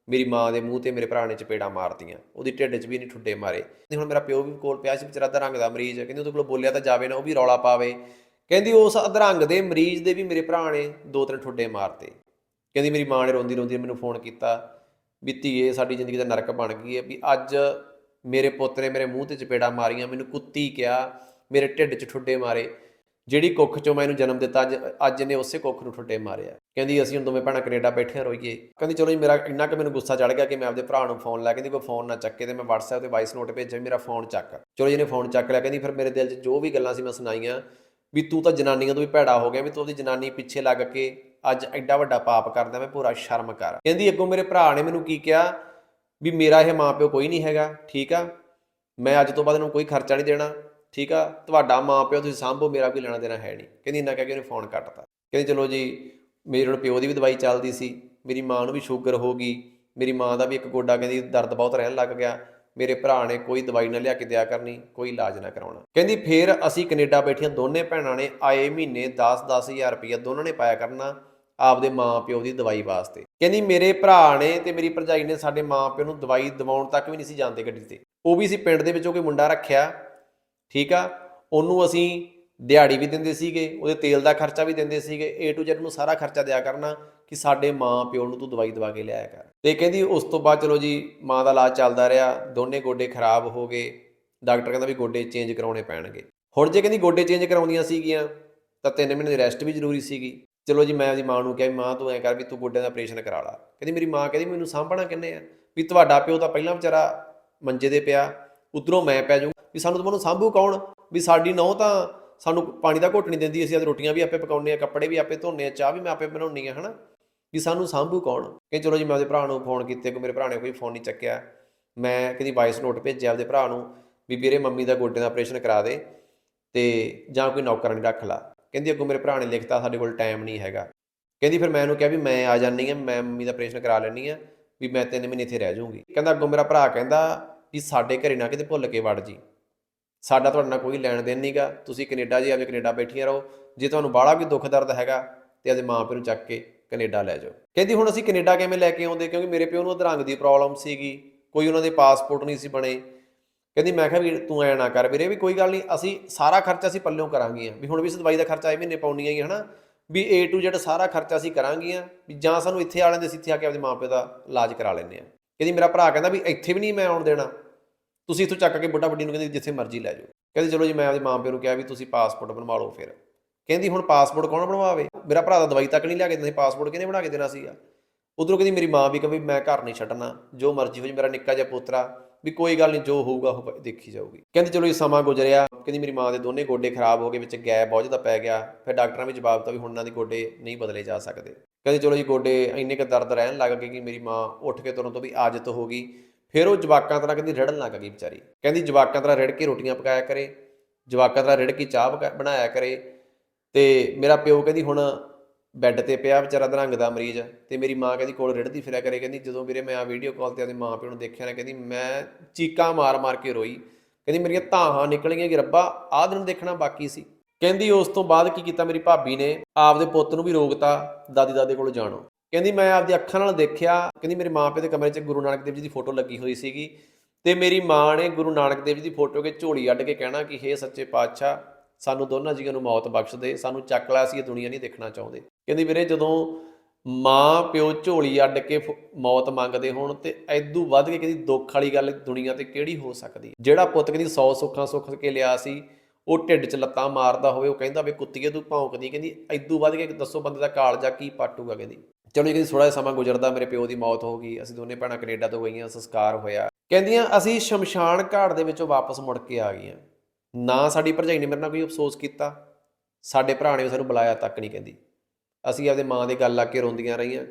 ਮੇਰੀ ਮਾਂ ਦੇ ਮੂੰਹ ਤੇ ਮੇਰੇ ਭਰਾ ਨੇ ਚਪੇੜਾਂ ਮਾਰਤੀਆਂ। ਉਹਦੀ ਢਿੱਡ 'ਚ ਵੀ ਨਹੀਂ ਠੁੱਡੇ ਮਾਰੇ। ਕਹਿੰਦੀ ਹੁਣ ਮੇਰਾ ਪਿਓ ਵੀ ਕੋਲ ਪਿਆ ਸੀ, ਵਿਚਾਰਾ ਦਾ ਰੰਗ ਦਾ ਮਰੀਜ਼ ਹੈ ਕਹਿੰਦੀ ਉਹਦੇ ਕੋਲ ਬੋਲਿਆ ਤਾਂ ਜਾਵੇ ਨਾ, ਉਹ ਵੀ ਰੌਲਾ ਪਾਵੇ। ਕਹਿੰਦੀ ਉਸ ਅਧਰੰਗ ਦੇ ਮਰੀਜ਼ ਦੇ ਵੀ ਮੇਰੇ ਭਰਾ ਨੇ ਦੋ ਤਿੰਨ ਠੁੱਡੇ ਮਾਰਤੇ। ਕਹਿੰਦੀ ਮੇਰੀ ਮਾਂ ਨੇ ਰੋਂਦੀ ਰੋਂਦੀ ਮੈਨੂੰ ਫੋਨ ਕੀਤਾ ਵੀ ਧੀਏ, ਸਾਡੀ ਜ਼ਿੰਦਗੀ ਦਾ ਨਰਕ ਬਣ ਗਈ ਹੈ ਵੀ ਅੱਜ ਮੇਰੇ ਪੁੱਤ ਨੇ ਮੇਰੇ ਮੂੰਹ ਤੇ ਚਪੇੜਾਂ ਮਾਰੀਆਂ, ਮੈਨੂੰ ਕੁੱਤੀ ਕਿਹਾ, ਮੇਰੇ ਢਿੱਡ 'ਚ ਠੁੱਡੇ ਮਾਰੇ। ਜਿਹੜੀ ਕੁੱਖ 'ਚੋਂ ਮੈਂ ਇਹਨੂੰ ਜਨਮ ਦਿੱਤਾ, ਅੱਜ ਅੱਜ ਇਹਨੇ ਉਸੇ ਕੁੱਖ ਨੂੰ ਠੁੱਡੇ ਮਾਰਿਆ। ਕਹਿੰਦੀ ਅਸੀਂ ਹੁਣ ਦੋਵੇਂ ਭੈਣਾਂ ਕੈਨੇਡਾ ਬੈਠੇ ਰੋਈਏ ਕਹਿੰਦੀ ਚਲੋ ਜੀ, ਮੇਰਾ ਇੰਨਾ ਕਿ ਮੈਨੂੰ ਗੁੱਸਾ ਚੜ ਗਿਆ ਕਿ ਮੈਂ ਆਪਦੇ ਭਰਾ ਨੂੰ ਫੋਨ ਲਾ ਕਹਿੰਦੀ ਕੋਈ ਫੋਨ ਨਾ ਚੱਕੇ ਤੇ ਮੈਂ WhatsApp ਤੇ ਵਾਇਸ ਨੋਟ ਭੇਜਿਆ ਮੇਰਾ ਫੋਨ ਚੱਕ। ਚਲੋ ਜੀ ਜਿਹਨੇ ਫੋਨ ਚੱਕ ਲਿਆ। ਕਹਿੰਦੀ ਫਿਰ ਮੇਰੇ ਦਿਲ 'ਚ ਜੋ ਵੀ ਗੱਲਾਂ ਸੀ ਮੈਂ ਸੁਣਾਈਆਂ ਵੀ ਤੂੰ ਤਾਂ ਜਨਾਨੀਆਂ ਤੋਂ ਵੀ ਭੈੜਾ ਹੋ ਗਿਆ, ਵੀ ਤੂੰ ਉਹਦੀ ਜਨਾਨੀ ਪਿੱਛੇ ਲੱਗ ਕੇ ਅੱਜ ਐਡਾ ਵੱਡਾ ਪਾਪ ਕਰਦਾ, ਮੈਂ ਪੂਰਾ ਸ਼ਰਮ ਕਰ। ਕਹਿੰਦੀ, ਅੱਗੋਂ ਮੇਰੇ ਭਰਾ ਨੇ ਮੈਨੂੰ ਕੀ ਕਿਹਾ? ਵੀ ਮੇਰਾ ਇਹ ਮਾਪਿਓ ਕੋਈ ਨਹੀਂ ਹੈਗਾ, ਠੀਕ ਆ? ਮੈਂ ਅੱਜ ਤੋਂ ਬਾਅਦ ਇਹਨੂੰ ਕੋਈ ਖਰਚਾ ਨਹੀਂ ਦੇਣਾ, ਠੀਕ ਆ? ਤੁਹਾਡਾ ਮਾਪਿਓ ਤੁਸੀਂ ਸਾਂਭੋ, ਮੇਰਾ ਕੋਈ ਲੈਣਾ ਦੇਣਾ ਹੈ ਨਹੀਂ। ਕਹਿੰਦੀ, ਇੰਨਾ ਕਹਿ ਕੇ ਉਹਨੇ ਫੋਨ ਕੱਟਤਾ। ਕਹਿੰਦੀ, ਚਲੋ ਜੀ, ਮੇਰੇ ਹੁਣ ਪਿਓ ਦੀ ਵੀ ਦਵਾਈ ਚੱਲਦੀ ਸੀ, ਮੇਰੀ ਮਾਂ ਨੂੰ ਵੀ ਸ਼ੂਗਰ ਹੋ ਗਈ, ਮੇਰੀ ਮਾਂ ਦਾ ਵੀ ਇੱਕ ਗੋਡਾ ਕਹਿੰਦੀ ਦਰਦ ਬਹੁਤ ਰਹਿਣ ਲੱਗ ਗਿਆ, ਮੇਰੇ ਭਰਾ ਨੇ ਕੋਈ ਦਵਾਈ ਨਾ ਲਿਆ ਕੇ ਦਿਆ ਕਰਨੀ, ਕੋਈ ਇਲਾਜ ਨਾ ਕਰਾਉਣਾ। ਕਹਿੰਦੀ, ਫੇਰ ਅਸੀਂ ਕੈਨੇਡਾ ਬੈਠੀਆਂ ਦੋਨੇ ਭੈਣਾਂ ਨੇ ਆਏ ਮਹੀਨੇ 10-10000 ਰੁਪਏ ਦੋਨਾਂ ਨੇ ਪਾਇਆ ਕਰਨਾ ਆਪਦੇ ਮਾਂ ਪਿਓ ਦੀ ਦਵਾਈ ਵਾਸਤੇ। ਕਹਿੰਦੀ ਮੇਰੇ ਭਰਾ ਨੇ ਤੇ ਮੇਰੀ ਭਰਜਾਈ ਨੇ ਸਾਡੇ ਮਾਂ ਪਿਓ ਨੂੰ ਦਵਾਈ ਦਿਵਾਉਣ ਤੱਕ ਵੀ ਨਹੀਂ ਸੀ ਜਾਂਦੇ ਗੱਡੀ ਤੇ। ਉਹ ਵੀ ਸੀ ਪਿੰਡ ਦੇ ਵਿੱਚੋਂ ਕੋਈ ਮੁੰਡਾ ਰੱਖਿਆ, ਠੀਕ ਆ? ਉਹਨੂੰ ਅਸੀਂ ਦਿਹਾੜੀ ਵੀ ਦਿੰਦੇ ਸੀਗੇ, ਉਹਦੇ ਤੇਲ ਦਾ ਖਰਚਾ ਵੀ ਦਿੰਦੇ ਸੀਗੇ। A to Z ਨੂੰ ਸਾਰਾ ਖਰਚਾ ਦਿਆ ਕਰਨਾ ਕਿ ਸਾਡੇ ਮਾਂ ਪਿਓ ਨੂੰ ਤੂੰ ਦਵਾਈ ਦਵਾ ਕੇ ਲਿਆਇਆ ਕਰ। ਤੇ ਕਹਿੰਦੀ ਉਸ ਤੋਂ ਬਾਅਦ ਚਲੋ ਜੀ, ਮਾਂ ਦਾ ਇਲਾਜ ਚੱਲਦਾ ਰਿਹਾ, ਦੋਨੇ ਗੋਡੇ ਖਰਾਬ ਹੋ ਗਏ। ਡਾਕਟਰ ਕਹਿੰਦਾ ਵੀ ਗੋਡੇ ਚੇਂਜ ਕਰਾਉਣੇ ਪੈਣਗੇ। ਹੁਣ ਜੇ ਕਹਿੰਦੀ ਗੋਡੇ ਚੇਂਜ ਕਰਾਉਂਦੀਆਂ ਸੀਗੀਆਂ, ਤਾਂ 3 ਮਹੀਨੇ ਦੀ ਰੈਸਟ ਵੀ ਜ਼ਰੂਰੀ ਸੀਗੀ। ਚਲੋ ਜੀ, ਮੈਂ ਉਹਦੀ ਮਾਂ ਨੂੰ ਕਿਹਾ ਵੀ ਮਾਂ ਤੂੰ ਐ ਕਰ ਵੀ ਤੂੰ ਗੋਡਿਆਂ ਦਾ ਆਪਰੇਸ਼ਨ ਕਰਾ ਲਾ। ਕਹਿੰਦੀ ਮੇਰੀ ਮਾਂ ਕਹਿੰਦੀ ਮੈਨੂੰ ਸਾਂਭਣਾ ਕਿੰਨੇ ਆ? ਵੀ ਤੁਹਾਡਾ ਪਿਓ ਤਾਂ ਪਹਿਲਾਂ ਵਿਚਾਰਾ ਮੰਜੇ ਦੇ ਪਿਆ, ਉਧਰੋਂ ਮੈਂ ਪੈ ਜਾਊਂ। ਵੀ ਸਾਨੂੰ ਤੁਹਾਨੂੰ ਸਾਂਭੂ ਕੌਣ? ਵੀ ਸਾਡੀ ਨਹੁੰ ਤਾਂ ਸਾਨੂੰ ਪਾਣੀ ਦਾ ਘੁੱਟ ਨਹੀਂ ਦਿੰਦੀ, ਅਸੀਂ ਅੱਜ ਰੋਟੀਆਂ ਵੀ ਆਪੇ ਪਕਾਉਂਦੇ ਆ ਕੱਪੜੇ ਵੀ ਆਪੇ ਧੋਨੇ ਆ ਚਾਹ ਵੀ ਮੈਂ ਆਪੇ ਬਣਾਉਣੀ ਆ ਹਨਾ? ਵੀ ਸਾਨੂੰ ਸਾਂਭੂ ਕੌਣ? ਕਹਿੰਦੇ ਚਲੋ ਜੀ, ਮੈਂ ਉਹਦੇ ਭਰਾ ਨੂੰ ਫੋਨ ਕੀਤੇ ਕੋ ਮੇਰੇ ਭਰਾ ਨੇ ਕੋਈ ਫੋਨ ਨਹੀਂ ਚੱਕਿਆ। ਮੈਂ ਕਹਿੰਦੀ ਵਾਇਸ ਨੋਟ ਭੇਜਿਆ ਉਹਦੇ ਭਰਾ ਨੂੰ ਵੀ ਵੀਰੇ ਮੰਮੀ ਦਾ ਗੋਡੇ ਦਾ ਆਪਰੇਸ਼ਨ ਕਰਾ ਦੇ ਤੇ ਜਾਂ ਕੋਈ ਨੌਕਰਾਨੀ ਰੱਖ ਲਾ। ਕਹਿੰਦੀ, ਅੱਗੋਂ ਮੇਰੇ ਭਰਾ ਨੇ ਲਿਖਤਾ, ਸਾਡੇ ਕੋਲ ਟਾਈਮ ਨਹੀਂ ਹੈਗਾ। ਕਹਿੰਦੀ, ਫਿਰ ਮੈਂ ਉਹਨੂੰ ਕਿਹਾ ਵੀ ਮੈਂ ਆ ਜਾਨੀ ਆ ਮੈਂ ਮੰਮੀ ਦਾ ਆਪਰੇਸ਼ਨ ਕਰਾ ਲੈਣੀ ਆ ਵੀ ਮੈਂ ਤਿੰਨ ਮਹੀਨੇ ਇੱਥੇ ਰਹਿ ਜਾਊਂਗੀ। ਕਹਿੰਦਾ, ਅੱਗੋਂ ਮੇਰਾ ਭਰਾ ਕਹਿੰਦਾ ਵੀ ਸਾਡੇ ਘਰੇ ਨਾ ਕਿਤੇ ਭੁੱਲ ਕੇ ਵੜ ਜੀ। ਸਾਡਾ ਤੁਹਾਡੇ ਨਾਲ ਕੋਈ ਲੈਣ ਦੇਣ ਨਹੀਂਗਾ। ਤੁਸੀਂ ਕੈਨੇਡਾ ਜੀ ਆਪੇ ਕੈਨੇਡਾ ਬੈਠੀਆਂ ਰਹੋ। ਜੇ ਤੁਹਾਨੂੰ ਬਾਹਲਾ ਵੀ ਦੁੱਖ ਦਰਦ ਹੈਗਾ, ਤੇ ਆਪਣੇ ਮਾਂ ਪਿਓ ਨੂੰ ਚੱਕ ਕੇ ਕੈਨੇਡਾ ਲੈ ਜਾਓ। ਕਹਿੰਦੀ, ਹੁਣ ਅਸੀਂ ਕੈਨੇਡਾ ਕਿਵੇਂ ਲੈ ਕੇ ਆਉਂਦੇ? ਕਿਉਂਕਿ ਮੇਰੇ ਪਿਓ ਨੂੰ ਅਧਰੰਗ ਦੀ ਪ੍ਰੋਬਲਮ ਸੀਗੀ। ਕੋਈ ਉਹਨਾਂ ਦੇ ਪਾਸਪੋਰਟ ਨਹੀਂ ਸੀ ਬਣੇ। ਕਹਿੰਦੀ, ਮੈਂ ਕਿਹਾ ਵੀ ਤੂੰ ਐ ਨਾ ਕਰ ਵੀਰੇ, ਵੀ ਕੋਈ ਗੱਲ ਨਹੀਂ, ਅਸੀਂ ਸਾਰਾ ਖਰਚਾ ਅਸੀਂ ਪੱਲਿਓਂ ਕਰਾਂਗੀਆਂ। ਵੀ ਹੁਣ ਵੀ ਇਸ ਦਵਾਈ ਦਾ ਖਰਚਾ ਇਹ ਮਹੀਨੇ ਪਾਉਣੀਆਂ ਹੈ ਹਨਾ? ਵੀ A to Z ਸਾਰਾ ਖਰਚਾ ਅਸੀਂ ਕਰਾਂਗੀਆਂ, ਵੀ ਜਾਂ ਸਾਨੂੰ ਇੱਥੇ ਆ ਲੈਂਦੇ ਅਸੀਂ ਇੱਥੇ ਆ ਕੇ ਆਪਦੇ ਮਾਪੇ ਦਾ ਇਲਾਜ ਕਰਾ ਲੈਂਦੇ ਆ। ਕਹਿੰਦੀ, ਮੇਰਾ ਭਰਾ ਕਹਿੰਦਾ ਵੀ ਇੱਥੇ ਵੀ ਨਹੀਂ ਮੈਂ ਆਉਣ ਦੇਣਾ। ਤੁਸੀਂ ਇੱਥੋਂ ਚੱਕ ਕੇ ਬੁੱਢਾ ਵੱਡੀ ਨੂੰ ਕਹਿੰਦੀ, ਜਿੱਥੇ ਮਰਜ਼ੀ ਲੈ ਜਾਓ। ਕਹਿੰਦੀ, ਚਲੋ ਜੀ, ਮੈਂ ਆਪਦੇ ਮਾਂ ਪਿਓ ਨੂੰ ਕਿਹਾ ਵੀ ਤੁਸੀਂ ਪਾਸਪੋਰਟ ਬਣਵਾ ਲਓ ਫਿਰ। ਕਹਿੰਦੀ, ਹੁਣ ਪਾਸਪੋਰਟ ਕੌਣ ਬਣਵਾਵੇ? ਮੇਰਾ ਭਰਾ ਦਾ ਦਵਾਈ ਤੱਕ ਨਹੀਂ ਲਿਆ ਕੇ ਦਿੰਦੇ ਪਾਸਪੋਰਟ ਕਿਹਨੇ ਬਣਾ ਕੇ ਦੇਣਾ ਸੀਗਾ ਉਧਰੋਂ ਕਹਿੰਦੀ, ਮੇਰੀ ਮਾਂ ਵੀ ਕਹੇ ਮੈਂ ਘਰ ਨਹੀਂ ਛੱਡਣਾ। ਜੋ ਮਰਜ਼ੀ ਹੋ ਜੀ, ਮੇਰਾ ਨਿੱਕਾ ਜਿਹਾ ਪੋਤਰਾ ਵੀ ਕੋਈ ਗੱਲ ਨਹੀਂ ਜੋ ਹੋਊਗਾ ਉਹ ਦੇਖੀ ਜਾਊਗੀ। ਕਹਿੰਦੀ ਚਲੋ ਇਹ ਸਮਾਂ ਗੁਜ਼ਰਿਆ, ਕਹਿੰਦੀ ਮੇਰੀ ਮਾਂ ਦੇ ਦੋਨੇ ਗੋਡੇ ਖਰਾਬ ਹੋ ਗਏ, ਵਿੱਚ ਗੈ ਬਹੁਤ ਜ਼ਿਆਦਾ ਪੈ ਗਿਆ। ਫਿਰ ਡਾਕਟਰਾਂ ਵੀ ਜਵਾਬ ਦਿੱਤਾ ਵੀ ਹੁਣ ਇਹਨਾਂ ਦੇ ਗੋਡੇ ਨਹੀਂ ਬਦਲੇ ਜਾ ਸਕਦੇ। ਕਹਿੰਦੀ ਚਲੋ ਜੀ ਗੋਡੇ ਇੰਨੇ ਕੁ ਦਰਦ ਰਹਿਣ ਲੱਗ ਗਏ ਕਿ ਮੇਰੀ ਮਾਂ ਉੱਠ ਕੇ ਤੁਰਨ ਤੋਂ ਵੀ ਆਜ਼ਤ ਹੋ ਗਈ। ਫਿਰ ਉਹ ਜਵਾਕਾਂ ਤਰ੍ਹਾਂ ਕਹਿੰਦੀ ਰੜਨ ਲੱਗ ਗਈ ਵਿਚਾਰੀ। ਕਹਿੰਦੀ ਜਵਾਕਾਂ ਤਰ੍ਹਾਂ ਰੜ ਕੇ ਰੋਟੀਆਂ ਪਕਾਇਆ ਕਰੇ, ਜਵਾਕਾਂ ਤਰ੍ਹਾਂ ਰੜ ਕੇ ਚਾਹ ਪਕਾ- ਬਣਾਇਆ ਕਰੇ। ਤੇ ਮੇਰਾ ਪਿਓ ਕਹਿੰਦੀ ਹੁਣ ਬੈੱਡ ਤੇ ਪਿਆ ਵਿਚਾਰਾ ਦਰੰਗ ਦਾ ਮਰੀਜ਼ ਤੇ ਮੇਰੀ ਮਾਂ ਕਹਿੰਦੀ ਕੋਲ ਰਿੜਦੀ ਫਿਰਿਆ ਕਰੇ, ਕਹਿੰਦੀ ਜਦੋਂ ਵੀਰੇ ਮੈਂ ਆ ਵੀਡੀਓ ਕਾਲ ਤੇ ਆਦੇ ਮਾਂ ਪਿਓ ਨੂੰ ਦੇਖਿਆ ਨਾ, ਕਹਿੰਦੀ ਮੈਂ ਚੀਕਾਂ ਮਾਰ ਮਾਰ ਕੇ ਰੋਈ, ਕਹਿੰਦੀ ਮੇਰੀਆਂ ਧਾਹਾਂ ਨਿਕਲ ਗਈਆਂ ਕਿ ਰੱਬਾ, ਆਹ ਦਿਨ ਦੇਖਣਾ ਬਾਕੀ ਸੀ। ਕਹਿੰਦੀ ਉਸ ਤੋਂ ਬਾਅਦ ਕੀ ਕੀਤਾ ਮੇਰੀ ਭਾਬੀ ਨੇ, ਆਪਦੇ ਪੁੱਤ ਨੂੰ ਵੀ ਰੋਕਤਾ ਦਾਦੀ ਦਾਦੇ ਕੋਲ ਜਾਣੋ। ਕਹਿੰਦੀ ਮੈਂ ਆਪਦੀ ਅੱਖਾਂ ਨਾਲ ਦੇਖਿਆ, ਕਹਿੰਦੀ ਮੇਰੇ ਮਾਂ ਪਿਓ ਦੇ ਕਮਰੇ 'ਚ ਗੁਰੂ ਨਾਨਕ ਦੇਵ ਜੀ ਦੀ ਫੋਟੋ ਲੱਗੀ ਹੋਈ ਸੀਗੀ ਤੇ ਮੇਰੀ ਮਾਂ ਨੇ ਗੁਰੂ ਨਾਨਕ ਦੇਵ ਜੀ ਦੀ ਫੋਟੋ ਕੇ ਝੋਲੀ ਅੱਡ ਕੇ ਕਹਿਣਾ ਕਿ ਹੇ ਸੱਚੇ ਪਾਤਸ਼ਾਹ ਸਾਨੂੰ ਦੋਨਾਂ ਜੀਆਂ ਨੂੰ ਮੌਤ ਬਖਸ਼ ਦੇ, ਸਾਨੂੰ ਚੱਕ ਲਿਆ ਸੀ ਇਹ ਦੁਨੀਆ ਨਹੀਂ ਦੇਖਣਾ ਚਾਹੁੰਦੇ। ਕਹਿੰਦੀ ਵੀਰੇ ਜਦੋਂ ਮਾਂ, ਪਿਓ ਝੋਲੀ ਅੱਡ ਕੇ ਫ- ਮੌਤ ਮੰਗਦੇ ਹੋਣ ਤੇ ਐਦੂ ਵੱਧ ਕੇ ਕਹਿੰਦੀ ਦੁੱਖ ਵਾਲੀ ਗੱਲ ਦੁਨੀਆ ਤੇ ਕਿਹੜੀ ਹੋ ਸਕਦੀ ਜਿਹੜਾ ਪੁੱਤ ਕਹਿੰਦੀ 100 ਸੁੱਖਾਂ ਸੁੱਖ ਕੇ ਲਿਆ ਸੀ, ਉਹ ਢਿੱਡ 'ਚ ਲੱਤਾਂ ਮਾਰਦਾ ਹੋਵੇ, ਉਹ ਕਹਿੰਦਾ ਵੀ ਕੁੱਤੀਏ ਤੂੰ ਭੌਂਕਦੀ ਕਹਿੰਦੀ ਐਦੂ ਵੱਧ ਕੇ ਦੱਸੋ ਬੰਦੇ ਦਾ ਕਾਲਜਾ ਕੀ ਪਾਟੂਗਾ ਕਹਿੰਦੀ। ਚਲੋ ਕਹਿੰਦੀ ਥੋੜਾ ਜਿਹਾ ਸਮਾਂ ਗੁਜ਼ਰਦਾ, ਮੇਰੇ ਪਿਓ ਦੀ ਮੌਤ ਹੋ ਗਈ, ਅਸੀਂ ਦੋਨੇ ਭੈਣਾਂ ਕੈਨੇਡਾ ਤੋਂ ਗਈਆਂ, ਸੰਸਕਾਰ ਹੋਇਆ। ਕਹਿੰਦੀਆਂ ਅਸੀਂ ਸ਼ਮਸ਼ਾਨ ਘਾਟ ਦੇ ਵਿੱਚੋਂ ਵਾਪਸ ਮੁੜ ਕੇ ਆ ਗਈਆਂ। ਨਾ ਸਾਡੀ ਭਰਜਾਈ ਨੇ ਮੇਰੇ ਨਾਲ ਕੋਈ ਅਫਸੋਸ ਕੀਤਾ, ਸਾਡੇ ਭਰਾ ਨੇ ਵੀ ਸਾਨੂੰ ਬੁਲਾਇਆ, ਤੱਕ ਨਹੀਂ ਕਹਿੰਦੀ। ਅਸੀਂ ਆਪਦੇ ਮਾਂ ਦੇ ਗੱਲ ਲਾ ਕੇ ਰੋਂਦੀਆਂ ਰਹੀਆਂ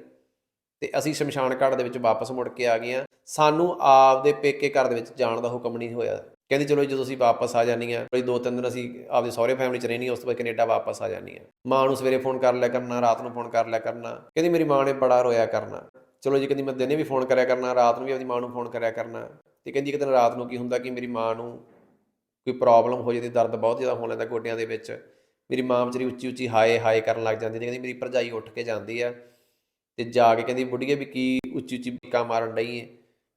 ਤੇ ਅਸੀਂ ਸ਼ਮਸ਼ਾਨ ਘਾਟ ਦੇ ਵਿੱਚ ਵਾਪਸ ਮੁੜ ਕੇ ਆ ਗਈਆਂ। ਸਾਨੂੰ ਆਪਦੇ ਪੇਕੇ ਘਰ ਦੇ ਵਿੱਚ ਜਾਣ ਦਾ ਹੁਕਮ ਨਹੀਂ ਹੋਇਆ। ਕਹਿੰਦੀ, ਚਲੋ ਜਦੋਂ ਅਸੀਂ ਵਾਪਸ ਆ ਜਾਂਦੀਆਂ ਕੋਈ ਦੋ ਤਿੰਨ ਦਿਨ ਅਸੀਂ ਆਪਦੇ ਸਹੁਰੇ ਫੈਮਿਲੀ 'ਚ ਰਹਿਣੀ ਉਸ ਤੋਂ ਬਾਅਦ ਕੈਨੇਡਾ ਵਾਪਸ ਆ ਜਾਂਦੀਆਂ ਮਾਂ ਨੂੰ ਸਵੇਰੇ ਫੋਨ ਕਰ ਲਿਆ ਕਰਨਾ, ਰਾਤ ਨੂੰ ਫੋਨ ਕਰ ਲਿਆ ਕਰਨਾ। ਕਹਿੰਦੀ, ਮੇਰੀ ਮਾਂ ਨੇ ਬੜਾ ਰੋਇਆ ਕਰਨਾ। ਚਲੋ ਜੀ, ਕਹਿੰਦੀ, ਮੈਂ ਦਿਨੇ ਵੀ ਫੋਨ ਕਰਿਆ ਕਰਨਾ, ਰਾਤ ਨੂੰ ਵੀ ਆਪਦੀ ਮਾਂ ਨੂੰ ਫੋਨ ਕਰਿਆ ਕਰਨਾ। ਤੇ ਕਹਿੰਦੀ, ਇੱਕ ਦਿਨ ਰਾਤ ਨੂੰ ਕੀ ਹੁੰਦਾ ਕਿ ਮੇਰੀ ਮਾਂ ਨੂੰ ਕੋਈ ਪ੍ਰੋਬਲਮ ਹੋ ਜਾਂਦੀ ਦਰਦ ਬਹੁਤ ਜ਼ਿਆਦਾ ਹੋਣ ਲੈਂਦਾ ਗੋਡਿਆਂ ਦੇ ਵਿੱਚ। ਮੇਰੀ ਮਾਂ ਵਿਚਾਰੀ ਉੱਚੀ ਉੱਚੀ ਹਾਏ ਹਾਏ ਕਰਨ ਲੱਗ ਜਾਂਦੀ ਤੇ ਕਹਿੰਦੀ ਮੇਰੀ ਭਰਜਾਈ ਉੱਠ ਕੇ ਜਾਂਦੀ ਆ ਤੇ ਜਾ ਕੇ ਕਹਿੰਦੀ ਬੁੱਢੀਏ ਵੀ ਕੀ ਉੱਚੀ ਉੱਚੀ ਬੀਕਾਂ ਮਾਰਨ ਡਈ ਏ?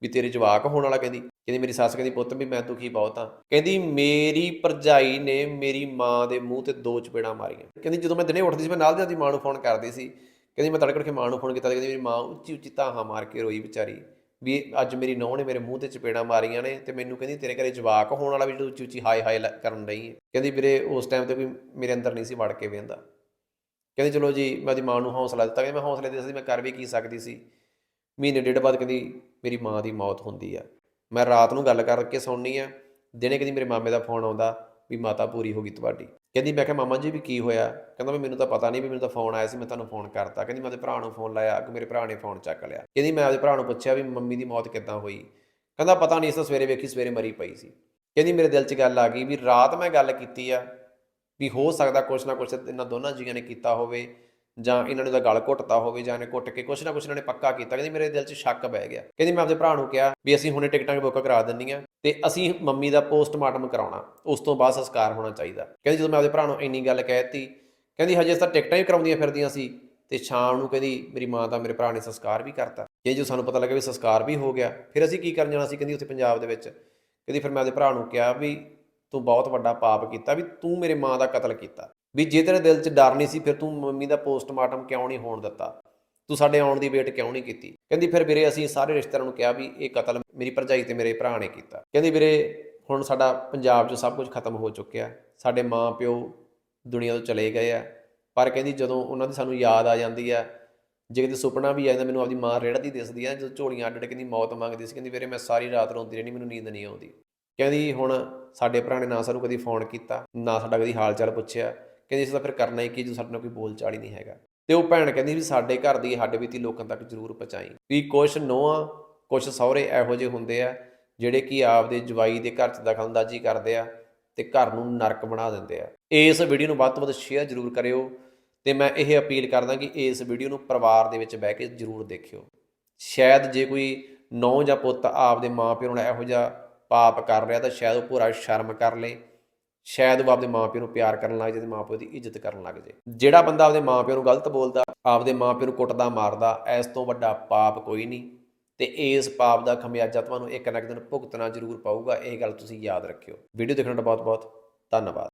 ਵੀ ਤੇਰੇ ਜਵਾਕ ਹੋਣ ਵਾਲਾ? ਕਹਿੰਦੀ ਕਹਿੰਦੀ ਮੇਰੀ ਸੱਸ ਕਹਿੰਦੀ, ਪੁੱਤ ਵੀ ਮੈਂ ਦੁਖੀ ਬਹੁਤ ਆ। ਕਹਿੰਦੀ, ਮੇਰੀ ਭਰਜਾਈ ਨੇ ਮੇਰੀ ਮਾਂ ਦੇ ਮੂੰਹ ਤੇ ਦੋ ਚਪੇੜਾਂ ਮਾਰੀਆਂ। ਕਹਿੰਦੀ, ਜਦੋਂ ਮੈਂ ਦਿਨੇ ਉੱਠਦੀ ਸੀ, ਮੈਂ ਨਾਲ ਦੀ ਆਪਦੀ ਮਾਂ ਨੂੰ ਫੋਨ ਕਰਦੀ ਸੀ। ਕਹਿੰਦੀ, ਮੈਂ ਤੜਕੇ ਕੇ ਮਾਂ ਨੂੰ ਫੋਨ ਕੀਤਾ ਤੇ ਕਹਿੰਦੀ, ਮੇਰੀ ਮਾਂ ਉੱਚੀ ਉੱਚੀ ਧਾਹਾਂ ਮਾਰ ਕੇ ਰੋਈ ਵਿਚਾਰੀ। ਵੀ ਅੱਜ ਮੇਰੀ ਨੌਂ ਨੇ ਮੇਰੇ ਮੂੰਹ ਤੇ ਚਪੇੜਾਂ ਮਾਰੀਆਂ ਨੇ ਤੇ ਮੈਨੂੰ ਕਹਿੰਦੀ ਤੇਰੇ ਘਰੇ ਜਵਾਕ ਹੋਣ ਵਾਲਾ ਵੀ ਤੂੰ ਉੱਚੀ ਉੱਚੀ ਹਾਏ ਹਾਏ ਕਰਨ ਰਹੀ ਹੈ ਕਹਿੰਦੀ ਵੀਰੇ ਉਸ ਟਾਈਮ ਤੇ ਕੋਈ ਮੇਰੇ ਅੰਦਰ ਨਹੀਂ ਸੀ ਵੜ ਕੇ ਵੇਂਦਾ। ਕਹਿੰਦੀ ਚਲੋ ਜੀ, ਮੈਂ ਉਹਦੀ ਮਾਂ ਨੂੰ ਹੌਸਲਾ ਦਿੱਤਾ ਕਿ ਮੈਂ ਹੌਸਲੇ ਦੇ ਸਕਦੀ ਮੈਂ ਕਰ ਵੀ ਕੀ ਸਕਦੀ ਸੀ। ਮਹੀਨੇ ਡੇਢ ਬਾਅਦ ਕਹਿੰਦੀ ਮੇਰੀ ਮਾਂ ਦੀ ਮੌਤ ਹੁੰਦੀ ਆ। ਮੈਂ ਰਾਤ ਨੂੰ ਗੱਲ ਕਰਕੇ ਸੁਣਨੀ ਆ, ਦਿਨੇ ਕਹਿੰਦੀ ਮੇਰੇ ਮਾਮੇ ਦਾ ਫੋਨ ਆਉਂਦਾ ਵੀ ਮਾਤਾ ਪੂਰੀ ਹੋ ਗਈ ਤੁਹਾਡੀ। ਕਹਿੰਦੀ, ਮੈਂ ਕਿਹਾ, ਮਾਮਾ ਜੀ, ਵੀ ਕੀ ਹੋਇਆ? ਕਹਿੰਦਾ, ਵੀ ਮੈਨੂੰ ਤਾਂ ਪਤਾ ਨਹੀਂ ਵੀ ਮੈਨੂੰ ਤਾਂ ਫੋਨ ਆਇਆ ਸੀ, ਮੈਂ ਤੁਹਾਨੂੰ ਫੋਨ ਕਰਤਾ। ਕਹਿੰਦੀ, ਮੈਂ ਤੇ ਭਰਾ ਨੂੰ ਫੋਨ ਲਾਇਆ ਕਿ ਮੇਰੇ ਭਰਾ ਨੇ ਫੋਨ ਚੱਕ ਲਿਆ। ਕਹਿੰਦੀ, ਮੈਂ ਆਪਦੇ ਭਰਾ ਨੂੰ ਪੁੱਛਿਆ ਵੀ, ਮੰਮੀ ਦੀ ਮੌਤ ਕਿੱਦਾਂ ਹੋਈ? ਕਹਿੰਦਾ, ਪਤਾ ਨਹੀਂ ਇਸ ਤਾਂ ਸਵੇਰੇ ਵੇਖੀ, ਸਵੇਰੇ ਮਰੀ ਪਈ ਸੀ। ਕਹਿੰਦੀ, ਮੇਰੇ ਦਿਲ 'ਚ ਗੱਲ ਆ ਗਈ ਵੀ ਰਾਤ ਮੈਂ ਗੱਲ ਕੀਤੀ ਆ ਵੀ ਹੋ ਸਕਦਾ ਕੁਛ ਨਾ ਕੁਛ ਇਹਨਾਂ ਦੋਨਾਂ ਜੀਆਂ ਨੇ ਕੀਤਾ ਹੋਵੇ ਜਾਂ ਇਹਨਾਂ ਨੇ ਤਾਂ ਗਲ ਘੁੱਟਤਾ ਹੋਵੇ ਜਾਂ ਇਹਨੇ ਘੁੱਟ ਕੇ ਕੁਛ ਨਾ ਕੁਛ ਇਹਨਾਂ ਨੇ ਪੱਕਾ ਕੀਤਾ। ਕਹਿੰਦੀ, ਮੇਰੇ ਦਿਲ 'ਚ ਸ਼ੱਕ ਬਹਿ ਗਿਆ। ਕਹਿੰਦੀ, ਮੈਂ ਆਪਦੇ ਭਰਾ ਨੂੰ ਕਿਹਾ ਵੀ ਅਸੀਂ ਹੁਣੇ ਟਿਕਟਾਂ ਬੁੱਕ ਕਰਾ ਦਿੰਨੀਆਂ। ਤੇ ਅਸੀਂ ਮੰਮੀ ਦਾ ਪੋਸਟਮਾਰਟਮ ਕਰਾਉਣਾ, ਉਸ ਤੋਂ ਬਾਅਦ ਸੰਸਕਾਰ ਹੋਣਾ ਚਾਹੀਦਾ। ਕਹਿੰਦੀ ਜਦੋਂ ਮੈਂ ਆਪਦੇ ਭਰਾ ਨੂੰ ਇੰਨੀ ਗੱਲ ਕਹਿਤੀ, ਕਹਿੰਦੀ ਹਜੇ ਤਾਂ ਟਿਕਟਾਂ ਹੀ ਕਰਾਉਂਦੀਆਂ ਫਿਰਦੀਆਂ ਸੀ, ਤੇ ਸ਼ਾਮ ਨੂੰ ਕਹਿੰਦੀ ਮੇਰੀ ਮਾਂ ਦਾ ਮੇਰੇ ਭਰਾ ਨੇ ਸੰਸਕਾਰ ਵੀ ਕਰਤਾ। ਜੇ ਜੋ ਸਾਨੂੰ ਪਤਾ ਲੱਗਾ ਵੀ ਸੰਸਕਾਰ ਵੀ ਹੋ ਗਿਆ, ਫਿਰ ਅਸੀਂ ਕੀ ਕਰਨ ਜਾਣਾ ਸੀ ਕਹਿੰਦੀ ਉੱਥੇ ਪੰਜਾਬ ਦੇ ਵਿੱਚ? ਕਹਿੰਦੀ ਫਿਰ ਮੈਂ ਆਪਦੇ ਭਰਾ ਨੂੰ ਕਿਹਾ ਵੀ ਤੂੰ ਬਹੁਤ ਵੱਡਾ ਪਾਪ ਕੀਤਾ ਵੀ ਤੂੰ ਮੇਰੇ ਮਾਂ ਦਾ ਕਤਲ ਕੀਤਾ। ਵੀ ਜੇ ਤੇਰੇ ਦਿਲ 'ਚ ਡਰ ਨਹੀਂ ਸੀ, ਫਿਰ ਤੂੰ ਮੰਮੀ ਦਾ ਪੋਸਟਮਾਰਟਮ ਕਿਉਂ ਨਹੀਂ ਹੋਣ ਦਿੱਤਾ? ਤੂੰ ਸਾਡੇ ਆਉਣ ਦੀ ਵੇਟ ਕਿਉਂ ਨਹੀਂ ਕੀਤੀ? ਕਹਿੰਦੀ, ਫਿਰ ਵੀਰੇ ਅਸੀਂ ਸਾਰੇ ਰਿਸ਼ਤੇਦਾਰਾਂ ਨੂੰ ਕਿਹਾ ਵੀ ਇਹ ਕਤਲ ਮੇਰੀ ਭਰਜਾਈ ਤੇ ਮੇਰੇ ਭਰਾ ਨੇ ਕੀਤਾ। ਕਹਿੰਦੀ, ਵੀਰੇ, ਹੁਣ ਸਾਡਾ ਪੰਜਾਬ 'ਚ ਸਭ ਕੁਝ ਖਤਮ ਹੋ ਚੁੱਕਿਆ। ਸਾਡੇ ਮਾਂ ਪਿਓ ਦੁਨੀਆ ਤੋਂ ਚਲੇ ਗਏ ਆ। ਪਰ ਕਹਿੰਦੀ, ਜਦੋਂ ਉਹਨਾਂ ਦੀ ਸਾਨੂੰ ਯਾਦ ਆ ਜਾਂਦੀ ਆ, ਜੇ ਕਿਤੇ ਸੁਪਨਾ ਵੀ ਆ ਜਾਂਦਾ, ਮੈਨੂੰ ਆਪਦੀ ਮਾਂ ਰੇੜਦੀ ਦਿਸਦੀ ਆ, ਜਦੋਂ ਝੋਲੀਆਂ ਅੱਡ ਅੱਡ ਕਹਿੰਦੀ ਮੌਤ ਮੰਗਦੀ ਸੀ, ਕਹਿੰਦੀ, ਵੀਰੇ, ਮੈਂ ਸਾਰੀ ਰਾਤ ਰੋਂਦੀ ਰਹਿਣੀ ਮੈਨੂੰ ਨੀਂਦ ਨਹੀਂ ਆਉਂਦੀ। ਕਹਿੰਦੀ, ਹੁਣ ਸਾਡੇ ਭਰਾ ਨੇ ਨਾ ਸਾਨੂੰ ਕਦੀ ਫੋਨ ਕੀਤਾ, ਨਾ ਸਾਡਾ ਕਦੀ ਹਾਲ ਚਾਲ ਪੁੱਛਿਆ। ਕਹਿੰਦੀ ਇਸ ਦਾ ਫਿਰ ਕਰਨਾ ਹੀ ਕੀ, ਜਦੋਂ ਸਾਡੇ ਨਾਲ ਕੋਈ ਬੋਲਚਾਲ ਹੀ ਨਹੀਂ ਹੈਗਾ? ਤੇ ਉਹ ਭੈਣ ਕਹਿੰਦੀ ਵੀ ਸਾਡੇ ਘਰ ਦੀ ਹੱਡ ਬੀਤੀ ਲੋਕਾਂ ਤੱਕ ਜ਼ਰੂਰ ਪਹੁੰਚਾਈ। ਵੀ ਕੁਛ ਨੋਹਾਂ, ਕੁਛ ਸਹੁਰੇ ਇਹੋ ਜਿਹੇ ਹੁੰਦੇ ਆ, ਜਿਹੜੇ ਕਿ ਆਪਦੇ ਜਵਾਈ ਦੇ ਘਰ 'ਚ ਦਖਲਅੰਦਾਜ਼ੀ ਕਰਦੇ ਆ ਤੇ ਘਰ ਨੂੰ ਨਰਕ ਬਣਾ ਦਿੰਦੇ ਆ। ਇਸ ਵੀਡੀਓ ਨੂੰ ਵੱਧ ਤੋਂ ਵੱਧ ਸ਼ੇਅਰ ਜ਼ਰੂਰ ਕਰਿਓ ਤੇ ਮੈਂ ਇਹ ਅਪੀਲ ਕਰਦਾ ਕਿ ਇਸ ਵੀਡੀਓ ਨੂੰ ਪਰਿਵਾਰ ਦੇ ਵਿੱਚ ਬਹਿ ਕੇ ਜ਼ਰੂਰ ਦੇਖਿਓ। ਸ਼ਾਇਦ ਜੇ ਕੋਈ ਨੌ ਜਾਂ ਪੁੱਤ ਆਪਦੇ ਮਾਪਿਓ ਨਾਲ ਇਹੋ ਜਿਹਾ ਪਾਪ ਕਰ ਰਿਹਾ ਤਾਂ ਸ਼ਾਇਦ ਉਹ ਪੂਰਾ ਸ਼ਰਮ ਕਰ ਲੇ। ਸ਼ਾਇਦ ਉਹ ਆਪਦੇ ਮਾਪਿਓ ਨੂੰ ਪਿਆਰ ਕਰਨ ਲੱਗ ਜਾਏ ਤੇ ਮਾਪਿਓ ਦੀ ਇੱਜ਼ਤ ਕਰਨ ਲੱਗ ਜਾਏ ਜਿਹੜਾ ਬੰਦਾ ਆਪਦੇ ਮਾਪਿਓ ਨੂੰ ਗਲਤ ਬੋਲਦਾ, ਆਪਦੇ ਮਾਪਿਓ ਨੂੰ ਕੁੱਟਦਾ, ਮਾਰਦਾ, ਇਸ ਤੋਂ ਵੱਡਾ ਪਾਪ ਕੋਈ ਨਹੀਂ। ਤੇ ਇਸ ਪਾਪ ਦਾ ਖਮਿਆਜਾ ਤੁਹਾਨੂੰ ਇੱਕ ਨਾ ਇੱਕ ਦਿਨ ਭੁਗਤਣਾ ਜ਼ਰੂਰ ਪਊਗਾ। ਇਹ ਗੱਲ ਤੁਸੀਂ ਯਾਦ ਰੱਖਿਓ। ਵੀਡੀਓ ਦੇਖਣ ਦਾ ਬਹੁਤ ਬਹੁਤ ਧੰਨਵਾਦ।